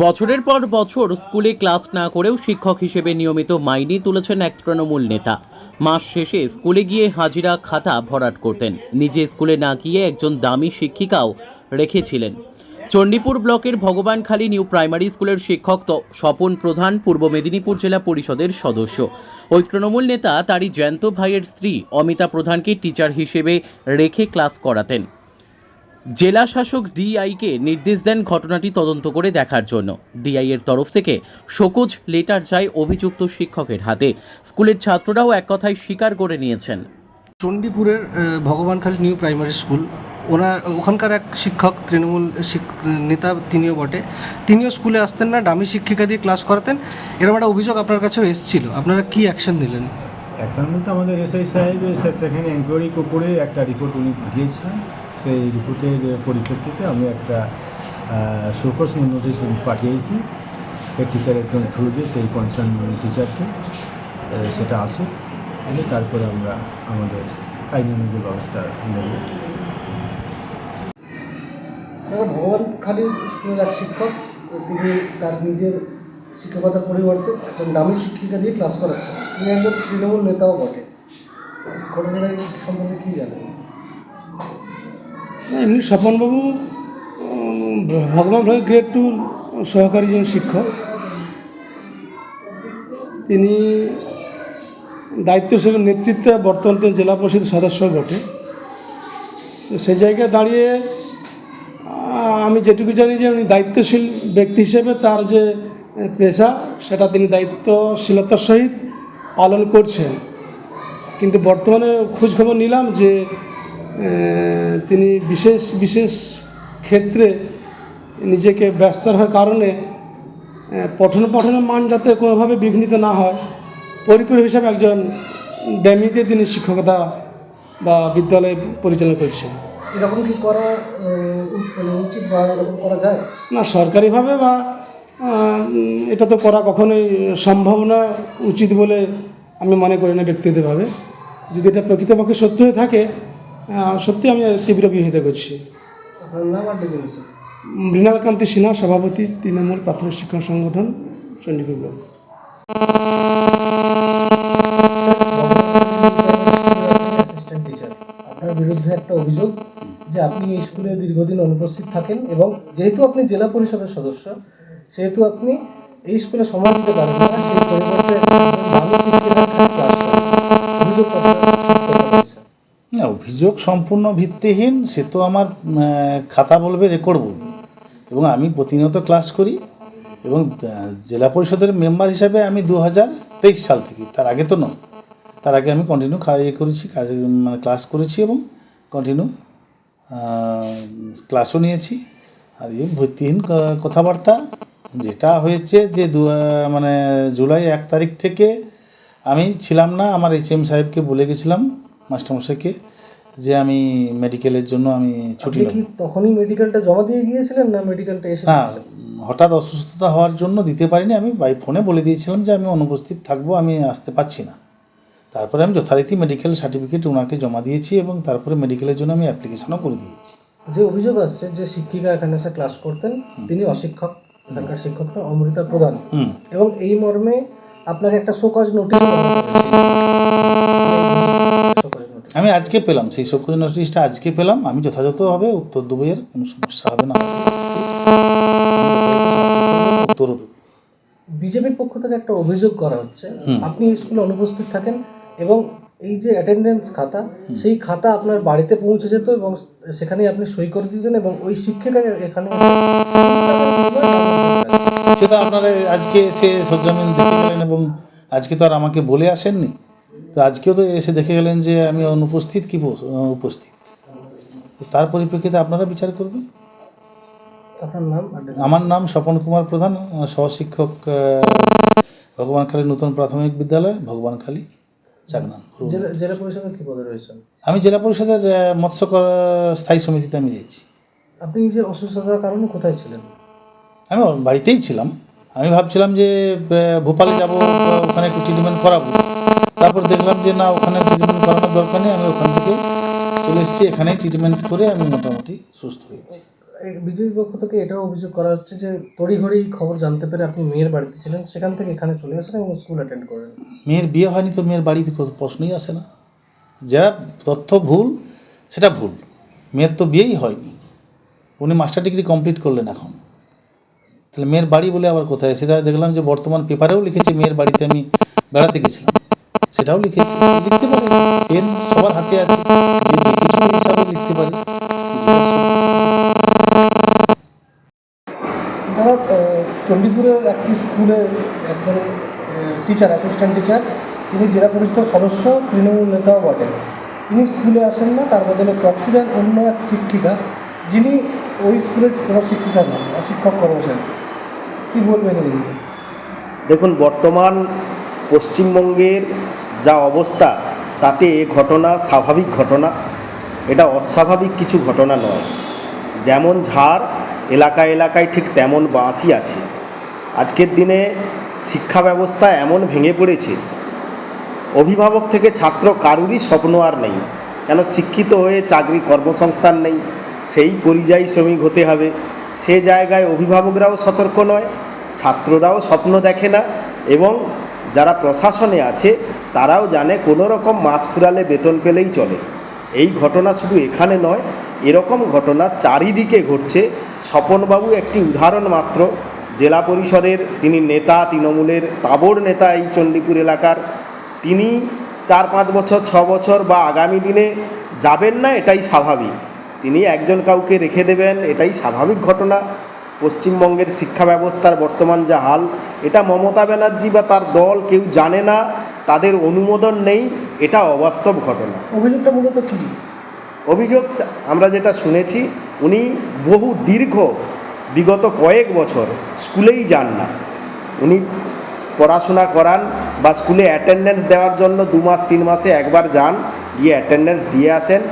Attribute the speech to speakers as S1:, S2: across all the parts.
S1: বছরের পর বছর স্কুলে ক্লাস না করেও শিক্ষক হিসেবে নিয়মিত মাইনে তুলেছেন এক তৃণমূল নেতা। মাস শেষে স্কুলে গিয়ে হাজিরা খাতা ভরাট করতেন। নিজে স্কুলে না গিয়ে একজন দামি শিক্ষিকাও রেখেছিলেন। চণ্ডীপুর ব্লকের ভগবানখালী নিউ প্রাইমারি স্কুলের শিক্ষক ত- স্বপন প্রধান, পূর্ব মেদিনীপুর জেলা পরিষদের সদস্য। ওই তৃণমূল নেতা তারই জ্যান্ত ভাইয়ের স্ত্রী অমিতা প্রধানকে টিচার হিসেবে রেখে ক্লাস করাতেন। জেলা শাসক ডিআইকে নির্দেশ দেন ঘটনাটি তদন্ত করে দেখার জন্য। ডিআই এর তরফ থেকে শোকজ লেটার যায় অভিযুক্ত শিক্ষকের হাতে। স্কুলের ছাত্ররাও এক কথায় স্বীকার করে নিয়েছেন।
S2: চণ্ডীপুরের ভগবানখালী নিউ প্রাইমারি স্কুল। ওনার ওখানকার এক শিক্ষক তৃণমূল শিক- নেতা তিনিও বটে। তিনিও স্কুলে আসতেন না ডামি শিক্ষিকা দিয়ে ক্লাস করাতেন। এরকম একটা অভিযোগ আপনার কাছেও এসেছিল। আপনারা কি অ্যাকশন নিলেন?
S3: অ্যাকশন বলতে আমাদের এসআই সাহেব সেখানে এনকোয়ারি করে একটা রিপোর্ট উনি দিয়েছিলেন সেই রিপোর্টের পরিপ্রেক্ষিতে আমি একটা শোকস নোটিশ পাঠিয়েছি। হেড টিচারের থ্রু দিয়ে সেই কনসার্ন টিচারকে সেটা আসুক এলে তারপরে আমরা আমাদের আইনানুগ ব্যবস্থা নেব।
S2: ভগবানখালী স্কুলের এক শিক্ষক তিনি তার নিজের শিক্ষকতার পরিবর্তে একজন ডামি শিক্ষিকা দিয়ে ক্লাস করাচ্ছেন। তিনি একজন তৃণমূল নেতাও বটে। ঘটনাটা সম্পর্কে কী জানেন?
S4: এমনি স্বপনবাবু ভগবান ভাই গ্রেড টুর সহকারী যিনি শিক্ষক, তিনি দায়িত্বশীল নেতৃত্বে বর্তমান তিনি জেলা পরিষদ সদস্য বটে। সেই জায়গায় দাঁড়িয়ে আমি যেটুকু জানি যে উনি দায়িত্বশীল ব্যক্তি হিসেবে তার যে পেশা, সেটা তিনি দায়িত্বশীলতার সহিত পালন করছেন। কিন্তু বর্তমানে খোঁজখবর নিলাম যে তিনি বিশেষ বিশেষ ক্ষেত্রে নিজেকে ব্যস্ত রাখার কারণে পঠন পাঠনের মান যাতে কোনোভাবে বিঘ্নিত না হয় পরিপূরক হিসাবে একজন ড্যামিতে তিনি শিক্ষকতা বা বিদ্যালয় পরিচালনা করছেন।
S2: এরকম কি করা মানে উচিত বা এরকম করা যায়?
S4: না সরকারিভাবে বা এটা তো করা কখনোই সম্ভব না উচিত বলে আমি মনে করি না ব্যক্তিগতভাবে। যদি এটা প্রকৃতপক্ষে সত্য হয়ে থাকে সত্যি আমি তীব্র বিরোধিতা করছি। মৃণালকান্তি সিনহা সভাপতি তৃণমূল প্রাথমিক শিক্ষক সংগঠন চণ্ডীপুর ব্লক।
S2: টিচার আপনার বিরুদ্ধে একটা অভিযোগ যে আপনি এই স্কুলে দীর্ঘদিন অনুপস্থিত থাকেন এবং যেহেতু আপনি জেলা পরিষদের সদস্য সেহেতু আপনি এই স্কুলে সময় দিতে পারেন না সেই পরিবর্তে ভালো। অভিযোগ আপনার সত্য করেছেন।
S5: না অভিযোগ সম্পূর্ণ ভিত্তিহীন, সে তো আমার খাতা বলবে রেকর্ড বলবে এবং আমি প্রতিনিয়ত ক্লাস করি এবং জেলা পরিষদের মেম্বার হিসাবে আমি দু হাজার তেইশ সাল থেকে, তার আগে তো নয়, তার আগে আমি কন্টিনিউ ইয়ে করেছি, কাজ মানে ক্লাস করেছি এবং কন্টিনিউ ক্লাসও নিয়েছি। আর এই ভিত্তিহীন কথাবার্তা যেটা হয়েছে যে দু মানে জুলাই এক তারিখ থেকে আমি ছিলাম না, আমার এইচ এম সাহেবকে বলে গেছিলাম, মাস্টারমশাইকে যে আমি মেডিকেলের জন্য আমি ছুটি
S2: আপনি
S5: নেব।
S2: কি তখনই মেডিকেলটা জমা দিয়ে গিয়েছিলেন না মেডিকেলটা এসে
S5: না? হঠাৎ অসুস্থতা হওয়ার জন্য দিতে পারিনি। আমি বাই ফোনে বলে দিয়েছিলাম যে আমি অনুপস্থিত থাকব আমি আসতে পারছি না। তারপরে আমি যথারীতি মেডিকেল সার্টিফিকেট ওনাকে জমা দিয়েছি এবং তারপরে মেডিকেলের জন্য আমি অ্যাপ্লিকেশনও করে দিয়েছি।
S2: যে অভিযোগ আসছে যে শিক্ষিকা এখানে এসে ক্লাস করতেন তিনি অশিক্ষক এখানকার শিক্ষকটা অমৃতা প্রধান।
S5: হুম।
S2: এবং এই মর্মে আপনাকে একটা শোকজ নোটিশ
S5: আমি আজকে পেলাম সেই সক্রিয় নোটিশটা আজকে পেলাম আমি যথাযথভাবে উত্তর দেবো এর কোনো সমস্যা হবে না। উত্তরও দেবো
S2: বিজেপির পক্ষ থেকে একটা অভিযোগ করা হচ্ছে আপনি স্কুলে অনুপস্থিত থাকেন এবং এই যে অ্যাটেন্ডেন্স খাতা সেই খাতা আপনার বাড়িতে পৌঁছে যেত এবং সেখানেই আপনি সই করে দিতেন এবং ওই শিক্ষিকা এখানে
S5: সেটা আপনারা আজকে এসে সজ্জামিন দেখে গেলেন এবং আজকে তো আর আমাকে বলে আসেননি? তো আজকেও তো এসে দেখে গেলেন যে আমি অনুপস্থিত কি উপস্থিত। তার পরিপ্রেক্ষিতে আপনারা বিচার করবেন? আমার নাম স্বপন কুমার প্রধান সহশিক্ষক ভগবানখালী নতুন প্রাথমিক বিদ্যালয় ভগবানখালী চাকনান
S2: জেলা জেলা পরিষদের কি পদে রয়েছেন?
S5: আমি জেলা পরিষদের মৎস্য স্থায়ী সমিতিতে আমি রয়েছি।
S2: আপনি যে অসুস্থতার কারণে কোথায় ছিলেন?
S5: আমি বাড়িতেই ছিলাম। আমি ভাবছিলাম যে ভোপালে যাব ওখানে একটু ট্রিটমেন্ট করাবো। তারপর দেখলাম যে না ওখানে ট্রিটমেন্ট করানোর দরকার নেই আমি ওখান থেকে চলে এসেছি এখানে ট্রিটমেন্ট করে আমি মোটামুটি সুস্থ হয়েছি।
S2: বিজেপির পক্ষ থেকে এটাও অভিযোগ করা হচ্ছে যে তড়িঘড়ি খবর জানতে পেরে আপনি মেয়ের বাড়িতে ছিলেন সেখান থেকে এখানে চলে আসেন এবং স্কুল অ্যাটেন্ড করেন।
S5: মেয়ের বিয়ে হয়নি তো মেয়ের বাড়িতে কোনো প্রশ্নই আসে না। যা তথ্য ভুল সেটা ভুল। মেয়ের তো বিয়েই হয়নি। উনি মাস্টার ডিগ্রি কমপ্লিট করলেন এখন। তাহলে মেয়ের বাড়ি বলে আবার কোথায়? সেটা দেখলাম যে বর্তমান পেপারেও লিখেছে মেয়ের বাড়িতে আমি বেড়াতে গেছিলাম। সেটাও লিখেছে লিখতে পারে। পেন সবার হাতে আছে। যে যে হিসাবে লিখতে পারে।
S2: দাদা চণ্ডীপুরের একটি স্কুলে একজন টিচার অ্যাসিস্ট্যান্ট টিচার তিনি জেলা পরিষদের সদস্য তৃণমূল নেতাও বটেন তিনি স্কুলে আসেন না তার বদলে প্রক্সি দেন অন্য এক শিক্ষিকা যিনি ওই স্কুলের কোনো শিক্ষিকা নন বা শিক্ষক কর্মচারী। কী বলবেন
S6: দেখুন বর্তমান পশ্চিমবঙ্গের যা অবস্থা, তাতে এ ঘটনা স্বাভাবিক ঘটনা। এটা অস্বাভাবিক কিছু ঘটনা নয়। যেমন ঝাড় এলাকা এলাকায় ঠিক তেমন বাঁশই আছে। আজকের দিনে শিক্ষা ব্যবস্থা এমন ভেঙে পড়েছে, অভিভাবক থেকে ছাত্র কারুরই স্বপ্ন আর নেই। কেন শিক্ষিত হয়ে চাকরি কর্মসংস্থান নেই? সেই পরিযায়ী শ্রমিক হতে হবে। সে জায়গায় অভিভাবকরাও সতর্ক নয়, ছাত্ররাও স্বপ্ন দেখে না। এবং যারা প্রশাসনে আছে তারাও জানে কোনো রকম মাস ফুরালে বেতন পেলেই চলে। এই ঘটনা শুধু এখানে নয়, এরকম ঘটনা চারিদিকে ঘটছে। স্বপনবাবু একটি উদাহরণ মাত্র। জেলা পরিষদের, তিনি নেতা তৃণমূলের তাবড় নেতা এই চণ্ডীপুর এলাকার। তিনি চার পাঁচ বছর, ছ বছর বা আগামী দিনে যাবেন না, এটাই স্বাভাবিক। তিনি একজন কাউকে রেখে দেবেন, এটাই স্বাভাবিক ঘটনা। পশ্চিমবঙ্গের শিক্ষা ব্যবস্থার বর্তমান যা হাল, এটা মমতা ব্যানার্জি বা তার দল কেউ জানে না। তাদের অনুমোদন নেই এটা অবাস্তব ঘটনা।
S2: অভিযোগটা মূলত কী?
S6: অভিযোগ আমরা যেটা শুনেছি উনি বহু দীর্ঘ বিগত কয়েক বছর স্কুলেই যান না। উনি পড়াশোনা করান বা স্কুলে অ্যাটেন্ডেন্স দেওয়ার জন্য দু মাস তিন মাসে একবার যান গিয়ে অ্যাটেন্ডেন্স দিয়ে আসেন।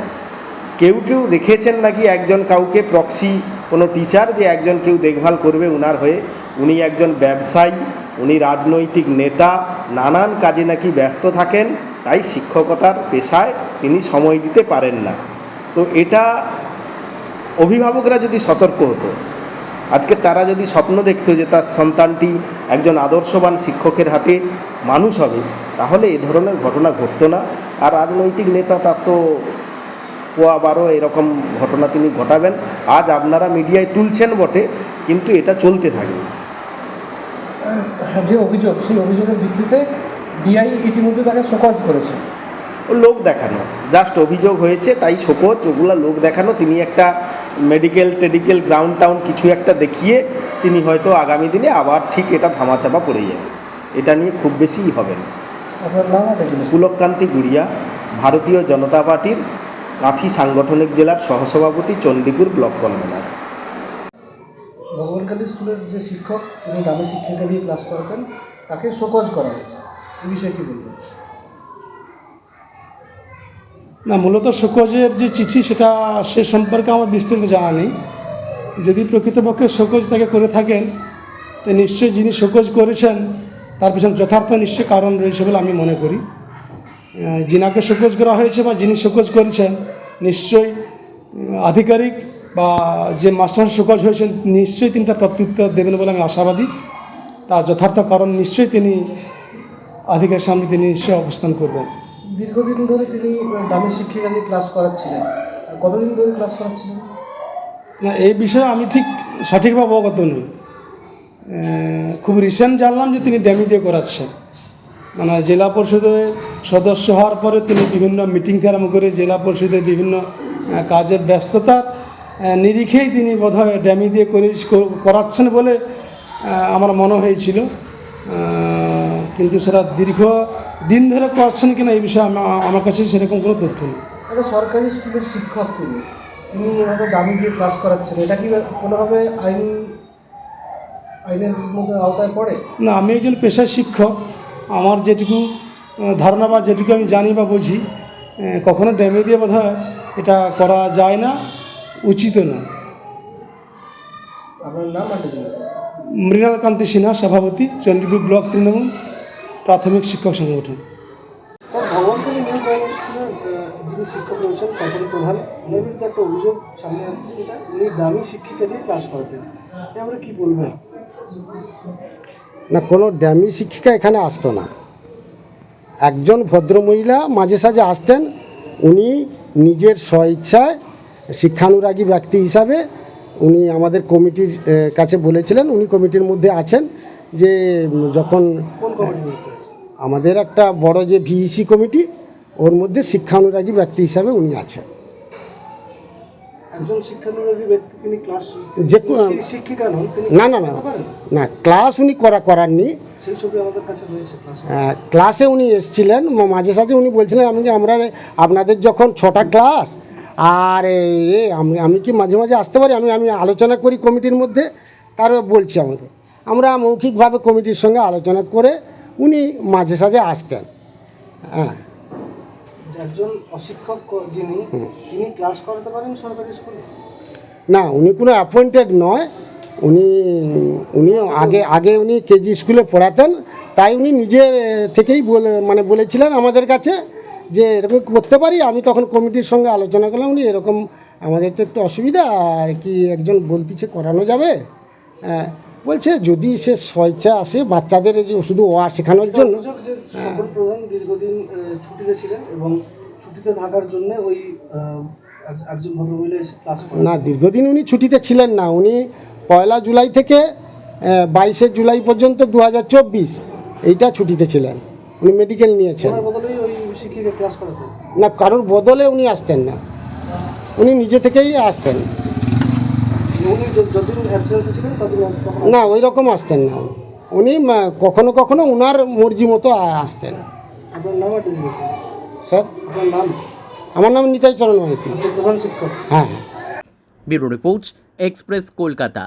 S6: কেউ কেউ রেখেছেন নাকি একজন কাউকে প্রক্সি কোনো টিচার যে একজন কেউ দেখভাল করবে উনার হয়ে? উনি একজন ব্যবসায়ী উনি রাজনৈতিক নেতা, নানান কাজে নাকি ব্যস্ত থাকেন, তাই শিক্ষকতার পেশায় তিনি সময় দিতে পারেন না। তো এটা অভিভাবকরা যদি সতর্ক হতো, আজকে তারা যদি স্বপ্ন দেখত যে তার সন্তানটি একজন আদর্শবান শিক্ষকের হাতে মানুষ হবে, তাহলে এ ধরনের ঘটনা ঘটতো না। আর রাজনৈতিক নেতা তার তো পোয়া বারো এরকম ঘটনা তিনি ঘটাবেন। আজ আপনারা মিডিয়ায় তুলছেন বটে, কিন্তু এটা চলতে থাকবে।
S2: যে অভিযোগ সেই অভিযোগের ভিত্তিতে ডিআই ইতিমধ্যে তাকে শোকজ করেছে।
S6: ও লোক দেখানো জাস্ট অভিযোগ হয়েছে তাই শোকজ ওগুলা লোক দেখানো তিনি একটা মেডিকেল টেডিকেল গ্রাউন্ড টাউন কিছু একটা দেখিয়ে তিনি হয়তো আগামী দিনে আবার ঠিক এটা ধামাচাপা পড়ে যাবে। এটা নিয়ে খুব বেশিই হবে না। পুলককান্তি গুড়িয়া ভারতীয় জনতা পার্টির কাঁথি সাংগঠনিক জেলার সহসভাপতি চণ্ডীপুর ব্লক কনভেনার।
S2: ভগবানকালী স্কুলের যে শিক্ষক, তিনি দামি শিক্ষিকা দিয়ে ক্লাস করাতেন, তাকে শোকজ করা হয়েছে। এই বিষয়ে কী বলবেন?
S4: না, মূলত শোকজের যে চিঠি, সেটা সে সম্পর্কে আমার বিস্তারিত জানা নেই। যদি প্রকৃতপক্ষে শোকজ তাকে করে থাকেন, তো নিশ্চয়ই যিনি শোকজ করেছেন, তার পিছনে যথার্থ নিশ্চয়ই কারণ রয়েছে বলে আমি মনে করি। যিনাকে শোকজ করা হয়েছে বা যিনি শোকজ করেছেন, নিশ্চয়ই আধিকারিক বা যে মাস্টার শোকজ হয়েছেন নিশ্চয়ই তিনি তার প্রত্যুত্তর দেবেন বলে আমি আশাবাদী। তার যথার্থ কারণ নিশ্চয়ই তিনি আধিকারিক সামনে তিনি নিশ্চয়ই অবস্থান করবেন।
S2: দীর্ঘদিন ধরে তিনি দামি শিক্ষিকা দিয়ে ক্লাস করাচ্ছিলেন। কতদিন ধরে ক্লাস করাচ্ছিলেন?
S4: না এই বিষয়ে আমি ঠিক সঠিকভাবে অবগত নই। খুব রিসেন্ট জানলাম যে তিনি ড্যামি দিয়ে করাচ্ছেন। মানে জেলা পরিষদের সদস্য হওয়ার পরে তিনি বিভিন্ন মিটিং থেকে আরম্ভ করে জেলা পরিষদের বিভিন্ন কাজের ব্যস্ততার নিরিখেই তিনি বোধহয় ড্যামি দিয়ে করে করাচ্ছেন বলে আমার মনে হয়েছিল। কিন্তু সেটা দীর্ঘ দিন ধরে করছেন কিনা এই বিষয়ে আমার কাছে সেরকম কোনো তথ্য নেই।
S2: সরকারি স্কুলের শিক্ষক তিনি। তিনি এভাবে দামি দিয়ে ক্লাস করাচ্ছেন। এটা কি কোনোভাবে আইন আইনের মধ্যে আওতায় পড়ে?
S4: না আমি একজন পেশায় শিক্ষক। আমার যেটুকু ধারণা বা যেটুকু আমি জানি বা বুঝি কখনো ড্যামে দিয়ে বোধ এটা করা যায় না। উচিত না।
S2: আপনার নাম আর ডেজিনেশন।
S4: মৃণাল কান্তি সিনহা সভাপতি চণ্ডীপুর ব্লক তৃণমূল প্রাথমিক শিক্ষক সংগঠন।
S2: স্যার ভগবানকালী নিউ প্রাইমারি স্কুলের আহ, যিনি যিনি শিক্ষক রয়েছেন সরকারি প্রধান ওনার বিরুদ্ধে একটা অভিযোগ সামনে আসছে যেটা উনি ক্লাস করাতেন। আমরা কি বলবেন
S7: না কোনো ড্যামি শিক্ষিকা এখানে আসতো না। একজন ভদ্রমহিলা মাঝে সাঝে আসতেন উনি নিজের স্বইচ্ছায় শিক্ষানুরাগী ব্যক্তি হিসাবে উনি আমাদের কমিটির কাছে বলেছিলেন উনি কমিটির মধ্যে আছেন যে যখন? আমাদের একটা বড় যে ভিইসি কমিটি ওর মধ্যে শিক্ষানুরাগী ব্যক্তি হিসাবে উনি আছেন। যে না না না না ক্লাস উনি করা করাননি।
S2: ক্লাসে
S7: উনি এসেছিলেন মাঝে সাঝে উনি বলছিলেন আমি আমরা আপনাদের যখন ছটা ক্লাস আর এ, আমি আমি কি মাঝে মাঝে আসতে পারি? আমি আমি আলোচনা করি কমিটির মধ্যে তার বলছি আমাকে। আমরা মৌখিকভাবে কমিটির সঙ্গে আলোচনা করে উনি মাঝে সাঝে আসতেন। হ্যাঁ।
S2: একজন অশিক্ষক যিনি তিনি ক্লাস করাতে পারেন সরকারি স্কুলে?
S7: না উনি কোনো অ্যাপয়েন্টেড নয়। উনি উনি আগে আগে উনি কেজি স্কুলে পড়াতেন। তাই উনি নিজে থেকেই বলে মানে বলেছিলেন আমাদের কাছে যে এরকম করতে পারি আমি তখন কমিটির সঙ্গে আলোচনা করলাম উনি এরকম আমাদের তো একটু অসুবিধা আর কি একজন বলতিছে করানো যাবে। হ্যাঁ, বলছে যদি সে স্বেচ্ছা আসে বাচ্চাদের যে শুধু ওয়া শেখানোর জন্য।
S2: অভিযোগ যে সকল প্রধান দীর্ঘদিন ছুটিতে ছিলেন এবং ছুটিতে থাকার জন্য ওই একজন ভদ্রমহিলা এসে ক্লাস
S7: না দীর্ঘদিন উনি ছুটিতে ছিলেন না। উনি পয়লা জুলাই থেকে বাইশে জুলাই পর্যন্ত দু হাজার চব্বিশ এইটা ছুটিতে ছিলেন। উনি মেডিকেল নিয়েছেন।
S2: শিক্ষিকা ক্লাস করাতেন
S7: না কারোর বদলে উনি আসতেন না। উনি নিজে থেকেই আসতেন।
S2: উনি যতদিন অ্যাবসেন্সে ছিলেন ততদিন
S7: না ওই রকম আসতেন না। উনি কখনো কখনো উনার মর্জি মতো আসতেন।
S2: আপনার নাম আর
S7: স্যার?
S2: আপনার নাম?
S7: আমার নাম নিতাই চরণ মাইতি
S2: প্রধান শিক্ষক।
S7: হ্যাঁ। হ্যাঁ
S1: ব্যুরো রিপোর্ট এক্সপ্রেস কলকাতা।